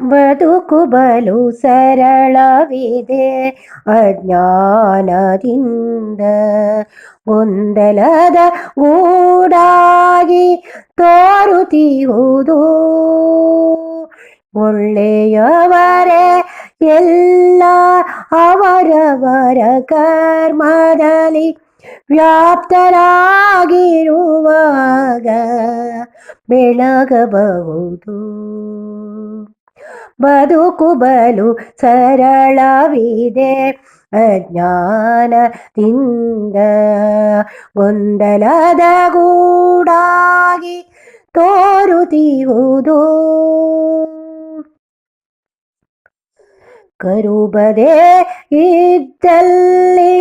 ಬದುಕು ಬಲು ಸರಳವಿದೆ ಅಜ್ಞಾನದಿಂದ. ಗೊಂದಲದ ಊಡಾಗಿ ತೋರುತ್ತಿಯುವುದು ಒಳ್ಳೆಯವರೇ ಎಲ್ಲ ಅವರವರ ಕರ್ಮದಲ್ಲಿ ವ್ಯಾಪ್ತರಾಗಿರುವಾಗ ಬೆಳಗಬಹುದು. ಬದುಕು ಬಲು ಸರಳವಿದೆ. ಅಜ್ಞಾನದಿಂದ ಗೊಂದಲದ ಗೂಡಾಗಿ ತೋರುತ್ತಿರುವುದು. ಕರುಬದೇ ಇದ್ದಲ್ಲಿ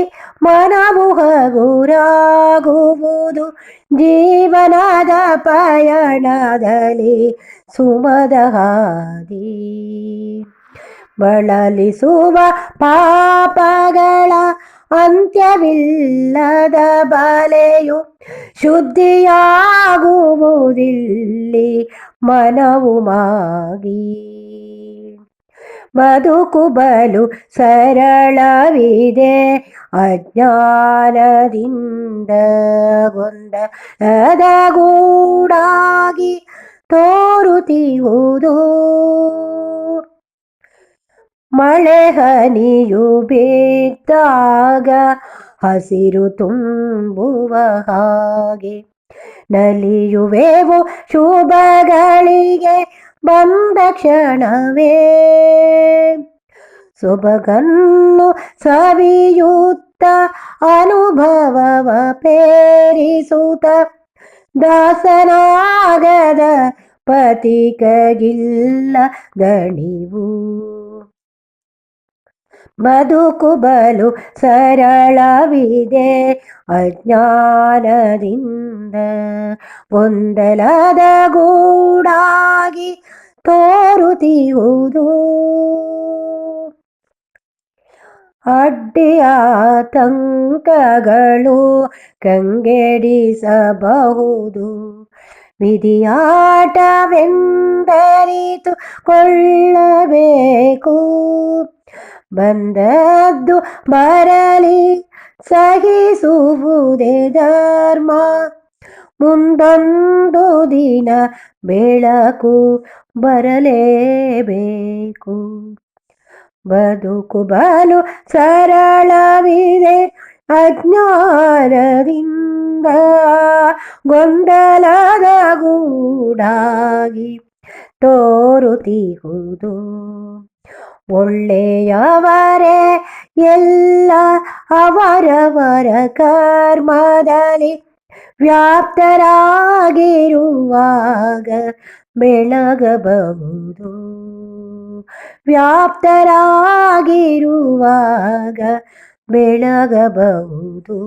ಪಯಣದಲ್ಲಿ ಸುಮದ ಹಾದಿ. ಬಳಲಿಸುವ ಪಾಪಗಳ ಅಂತ್ಯವಿಲ್ಲದ ಬಲೆಯು ಶುದ್ಧಿಯಾಗುವುದಿಲ್ಲಿ ಮನವು ಮಾಗಿ ಬದುಕು ಬಲು ಸರಳವಿದೆ. ಅಜ್ಞಾನದಿಂದ ಗೊಂದಲದ ಗೂಡಾಗಿ ತೋರುತ್ತಿರುವುದು. ಮಳೆ ಹನಿಯು ಬಿದ್ದಾಗ ಹಸಿರು ತುಂಬುವ ಹಾಗೆ ನಲಿಯುವೆವು ಶುಭಗಳಿಗೆ. ಬಂದ ಕ್ಷಣವೇ. ಸೊಬಗನ್ನು ಸವಿಯುತ್ತ ಅನುಭವವ ಪೇರಿಸುತ್ತ ದಾಸನಾಗದ ಪತಿಕಗಿಲ್ಲ ದಣಿವು. ಬದುಕು ಬಲು ಸರಳವಿದೆ ಅಜ್ಞಾನದಿಂದ. ಗೊಂದಲದ ಗೂಡಾಗಿ ತೋರುತ್ತಿರುವುದು ಅಡ್ಡಿಯ ತಂಕಗಳು ಕಂಗೆಡಿಸಬಹುದು. ವಿಧಿಯಾಟವೆಂದರಿತು ಕೊಳ್ಳಬೇಕು ಬಂದದ್ದು ಬರಲಿ ಸಹಿಸುವುದೇ ಧರ್ಮ. ಮುಂದೊಂದು ದಿನ ಬೆಳಕು ಬರಲೇಬೇಕು. ಬದುಕು ಬಲು ಸರಳವಿದೆ ಅಜ್ಞಾನದಿಂದ. ಗೊಂದಲದ ಗೂಡಾಗಿ ತೋರುತ್ತಿರುವುದು ಒಳ್ಳೆಯವರೇ ಎಲ್ಲ ಅವರವರ ಕರ್ಮದಲ್ಲಿ ವ್ಯಾಪ್ತರಾಗಿರುವಾಗ ಬೆಳಗಬಹುದು. ವ್ಯಾಪ್ತರಾಗಿರುವಾಗ ಬೆಳಗಬಹುದು.